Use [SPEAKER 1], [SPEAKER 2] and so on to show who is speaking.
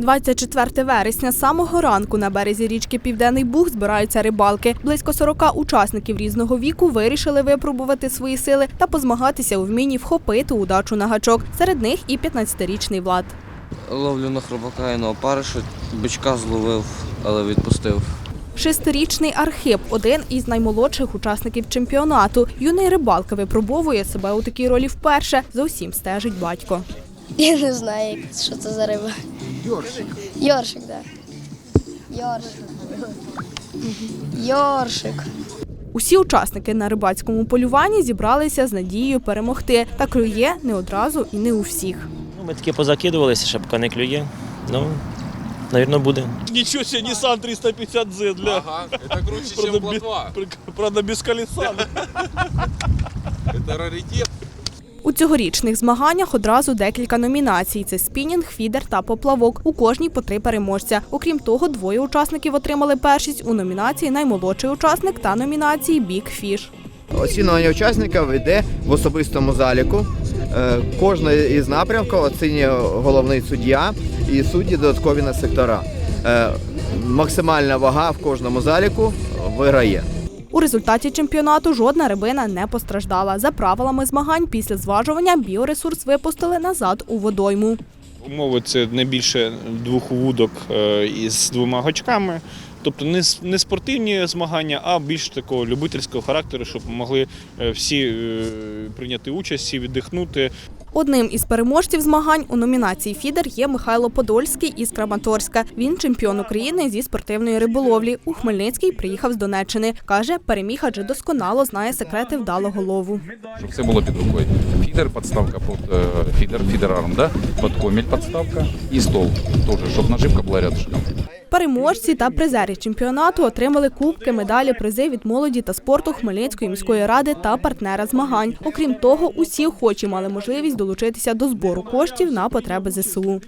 [SPEAKER 1] 24 вересня з самого ранку на березі річки Південний Буг збираються рибалки. Близько 40 учасників різного віку вирішили випробувати свої сили та позмагатися у вмінні вхопити удачу на гачок. Серед них і 15-річний Влад.
[SPEAKER 2] Ловлю на хробака і на опариша, бичка зловив, але відпустив.
[SPEAKER 1] Шестирічний Архип один із наймолодших учасників чемпіонату. Юний рибалка випробовує себе у такій ролі вперше. За усім стежить батько.
[SPEAKER 3] Я не знаю, що це за риба. Йоршик. Йоршик, так. Йоршик. Йоршик.
[SPEAKER 1] Усі учасники на рибацькому полюванні зібралися з надією перемогти. Та клює не одразу і не у всіх.
[SPEAKER 4] Ну, ми таки позакидувалися, щоб поки не клює. Ну, навірно, буде.
[SPEAKER 5] Ничего себе, Nissan 350Z для...
[SPEAKER 6] Ага, это круче, чем плотва.
[SPEAKER 5] Правда, без колеса.
[SPEAKER 6] Это раритет.
[SPEAKER 1] У цьогорічних змаганнях одразу декілька номінацій: це спінінг, фідер та поплавок. У кожній по три переможця. Окрім того, двоє учасників отримали першість у номінації Наймолодший учасник та номінації Бік Фіш.
[SPEAKER 7] Оцінювання учасників йде в особистому заліку. Е, Кожний із напрямків оцінює головний суддя і судді додаткові на сектора. Е, Максимальна вага в кожному заліку виграє.
[SPEAKER 1] У результаті чемпіонату жодна рибина не постраждала. За правилами змагань після зважування біоресурс випустили назад у водойму.
[SPEAKER 5] Умови це не більше двох вудок е, із двома гачками. Тобто не, спортивні змагання, а більш такого любительського характеру, щоб могли е, всі е, прийняти участь, всі віддихнути.
[SPEAKER 1] Одним із переможців змагань у номінації Фідер є Михайло Подольський із Краматорська. Він чемпіон України зі спортивної риболовлі. У Хмельницький приїхав з Донеччини. Каже, переміг, адже досконало знає секрети вдалого лову.
[SPEAKER 8] щоб все було під рукою. Фідер, подставка під е, фідер, фідерарм, да? під коміль подставка і стол теж, щоб наживка була рядышком.
[SPEAKER 1] Переможці та призери чемпіонату отримали кубки, медалі, призи від молоді та спорту Хмельницької міської ради та партнера змагань. Окрім того, усі охочі мали можливість долучитися до збору коштів на потреби ЗСУ.